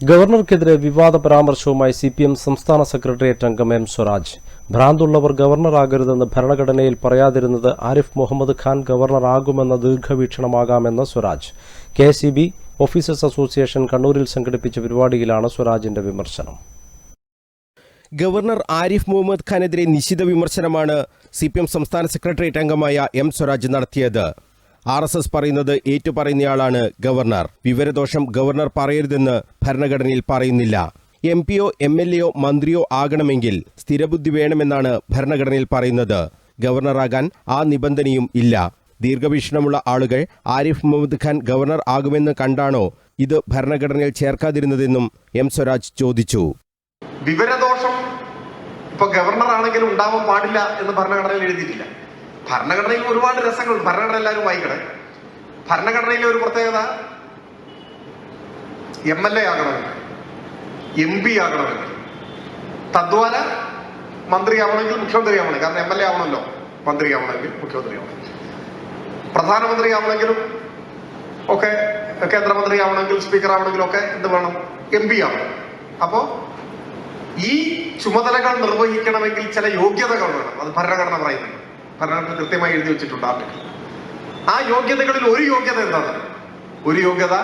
ഗവർണർക്കെതിരെ വിവാദ പരാമർശവുമായി സി പി എം സംസ്ഥാന സെക്രട്ടേറിയറ്റ് അംഗം എം സ്വരാജ്. ഭ്രാന്തുള്ളവർ ഗവർണറാകരുതെന്ന് ഭരണഘടനയിൽ പറയാതിരുന്നത് ആരിഫ് മുഹമ്മദ് ഖാൻ ഗവർണറാകുമെന്ന ദീർഘവീക്ഷണമാകാമെന്ന് Swaraj. K C B officers association കണ്ണൂരിൽ സംഘടിപ്പിച്ച പരിപാടിയിലാണ് സ്വരാജിന്റെ വിമർശനം. ഗവർണർ ആരിഫ് മുഹമ്മദ് ഖാനെതിരെ നിശിത വിമർശനമാണ് സി പി എം സംസ്ഥാന സെക്രട്ടേറിയറ്റ് അംഗമായ എം സ്വരാജ് നടത്തിയത്. ആർ എസ് എസ് പറയുന്നത് ഏറ്റുപറയുന്നയാളാണ് ഗവർണർ. വിവരദോഷം ഗവർണർ പറയരുതെന്ന് ഭരണഘടനയിൽ പറയുന്നില്ല. എം പിയോ എം എൽ എയോ മന്ത്രിയോ ആകണമെങ്കിൽ സ്ഥിരബുദ്ധി വേണമെന്നാണ് ഭരണഘടനയിൽ പറയുന്നത്. ഗവർണറാകാൻ ആ നിബന്ധനയും ഇല്ല. ദീർഘവീക്ഷണമുള്ള ആളുകൾ ആരിഫ് മുഹമ്മദ് ഖാൻ ഗവർണർ ആകുമെന്ന് കണ്ടാണോ ഇത് ഭരണഘടനയിൽ ചേർക്കാതിരുന്നതെന്നും എം സ്വരാജ് ചോദിച്ചു. വിവരദോഷം ഇപ്പൊ ഗവർണർ ആണെങ്കിലും ഉണ്ടാവാൻ പാടില്ല എന്ന് ഭരണഘടനയിൽ എഴുതിയിട്ടില്ല. ഭരണഘടനയിൽ ഒരുപാട് രസങ്ങളുണ്ട്. ഭരണഘടന എല്ലാവരും വായിക്കണേ. ഭരണഘടനയിലെ ഒരു പ്രത്യേകത എം എൽ എ ആകണമെങ്കിൽ എം പി ആകണമെങ്കിൽ തദ്വാര മന്ത്രി ആവണമെങ്കിൽ മുഖ്യമന്ത്രി ആവണം കാരണം എം എൽ എ ആവണമല്ലോ മന്ത്രി ആവണമെങ്കിൽ മുഖ്യമന്ത്രി ആവണം പ്രധാനമന്ത്രി ആവണമെങ്കിലും ഒക്കെ കേന്ദ്രമന്ത്രി ആവണമെങ്കിൽ സ്പീക്കർ ആവണമെങ്കിലും ഒക്കെ എന്ത് വേണം? എം പി ആവണം. അപ്പോ ഈ ചുമതലകൾ നിർവഹിക്കണമെങ്കിൽ ചില യോഗ്യതകൾ വേണം. അത് ഭരണഘടന പറയുന്നുണ്ട് ഭരണഘടന കൃത്യമായി എഴുതി വെച്ചിട്ടുണ്ട് ആർട്ടിക്കിൾ ആ യോഗ്യതകളിൽ ഒരു യോഗ്യത എന്താണ്? ഒരു യോഗ്യത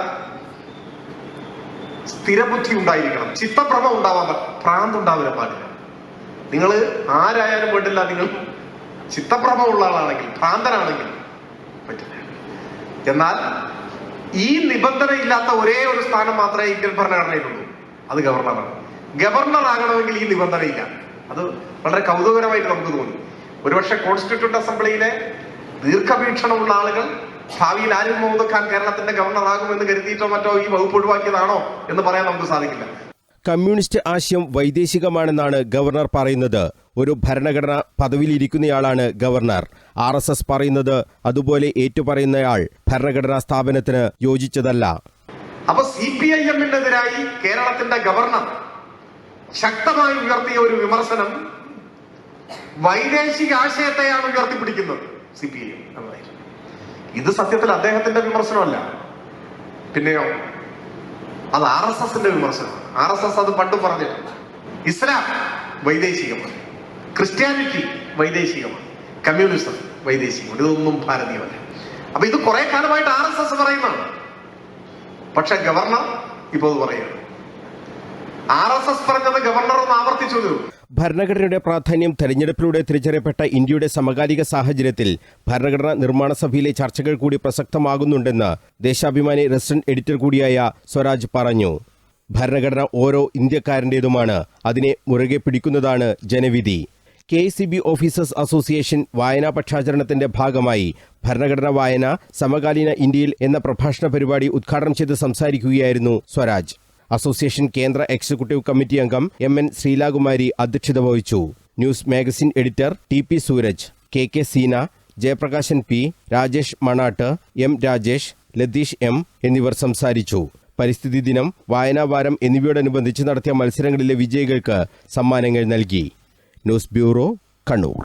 സ്ഥിരബുദ്ധി ഉണ്ടായിരിക്കണം. ചിത്തഭ്രമം ഉണ്ടാവാൻ പ്രാന്ത് ഉണ്ടാവില്ല പാടില്ല. നിങ്ങൾ ആരായാലും വേണ്ടില്ല നിങ്ങൾ ചിത്തഭ്രമമുള്ള ആളാണെങ്കിൽ ഭ്രാന്തനാണെങ്കിൽ പറ്റില്ല. എന്നാൽ ഈ നിബന്ധന ഇല്ലാത്ത ഒരേ ഒരു സ്ഥാനം മാത്രമേ ഇന്ത്യൻ ഭരണഘടനയിലുള്ളൂ. അത് ഗവർണറാണ്. ഗവർണർ ആകണമെങ്കിൽ ഈ നിബന്ധനയില്ല അത് വളരെ കൗതുകരമായിട്ട് നമുക്ക് തോന്നി. ഒരുപക്ഷെ കോൺസ്റ്റിറ്റ്യൂട്ട് അസംബ്ലിയിലെ ദീർഘവീക്ഷണമുള്ള ആളുകൾ ഭാവിയിൽ ആരും മുഹമ്മദ് ഖാൻ കേരളത്തിന്റെ ഗവർണർ ആകുമെന്ന് കരുതിയിട്ടോ മറ്റോ ഈ വകുപ്പ് ഒഴിവാക്കിയതാണോ എന്ന് പറയാൻ നമുക്ക് സാധിക്കില്ല. കമ്മ്യൂണിസ്റ്റ് ആശയം വൈദേശികമാണെന്നാണ് ഗവർണർ പറയുന്നത്. ഒരു ഭരണഘടന പദവിയിലിരിക്കുന്നയാളാണ് ഗവർണർ. ആർ എസ് എസ് പറയുന്നത് അതുപോലെ ഏറ്റുപറയുന്നയാൾ ഭരണഘടനാ സ്ഥാപനത്തിന് യോജിച്ചതല്ല. അപ്പൊ സി പി ഐ എമ്മിനെതിരായി കേരളത്തിന്റെ ഗവർണർ ശക്തമായി ഉയർത്തിയ ഒരു വിമർശനം വൈദേശിക ആശയത്തെയാണ് ഉയർത്തിപ്പിടിക്കുന്നത്. സി പി ഐ ഇത് സത്യത്തിൽ അദ്ദേഹത്തിന്റെ വിമർശനമല്ല. പിന്നെയോ? അത് ആർ എസ് എസിന്റെ വിമർശനം. ആർ എസ് എസ് അത് പണ്ട് പറഞ്ഞിട്ടുണ്ട് ഇസ്ലാം വൈദേശികമാണ്. ക്രിസ്ത്യാനിറ്റി വൈദേശികമാണ്. കമ്മ്യൂണിസം വൈദേശികമാണ്. ഇതൊന്നും ഭാരതീയമല്ല. അപ്പൊ ഇത് കുറെ കാലമായിട്ട് ആർ എസ് എസ് പറയുന്നതാണ്. പക്ഷെ ഗവർണർ ഇപ്പോൾ പറയുകയാണ് ഭരണഘടനയുടെ പ്രാധാന്യം തെരഞ്ഞെടുപ്പിലൂടെ തിരിച്ചറിയപ്പെട്ട ഇന്ത്യയുടെ സമകാലിക സാഹചര്യത്തിൽ ഭരണഘടനാ നിർമ്മാണ സഭയിലെ ചർച്ചകൾ കൂടി പ്രസക്തമാകുന്നുണ്ടെന്ന് ദേശാഭിമാനി റെസിഡന്റ് എഡിറ്റർ കൂടിയായ സ്വരാജ് പറഞ്ഞു. ഭരണഘടന ഓരോ ഇന്ത്യക്കാരന്റേതുമാണ്. അതിനെ മുറുകെ പിടിക്കുന്നതാണ് ജനവിധി. K C B officers association വായനാ പക്ഷാചരണത്തിന്റെ ഭാഗമായി ഭരണഘടനാ വായന സമകാലീന ഇന്ത്യയിൽ എന്ന പ്രഭാഷണ പരിപാടി ഉദ്ഘാടനം ചെയ്ത് സംസാരിക്കുകയായിരുന്നു സ്വരാജ്. അസോസിയേഷൻ കേന്ദ്ര എക്സിക്യൂട്ടീവ് കമ്മിറ്റി അംഗം എം എൻ ശ്രീലാകുമാരി അധ്യക്ഷത വഹിച്ചു. News magazine editor T P Sooraj K K Seena Jayaprakashan P Rajesh Manatt M Rajesh Latheesh M എന്നിവർ സംസാരിച്ചു. പരിസ്ഥിതി ദിനം വായനാ വാരം എന്നിവയോടനുബന്ധിച്ച് നടത്തിയ മത്സരങ്ങളിലെ വിജയികൾക്ക് സമ്മാനങ്ങൾ നൽകി. News bureau Kannur.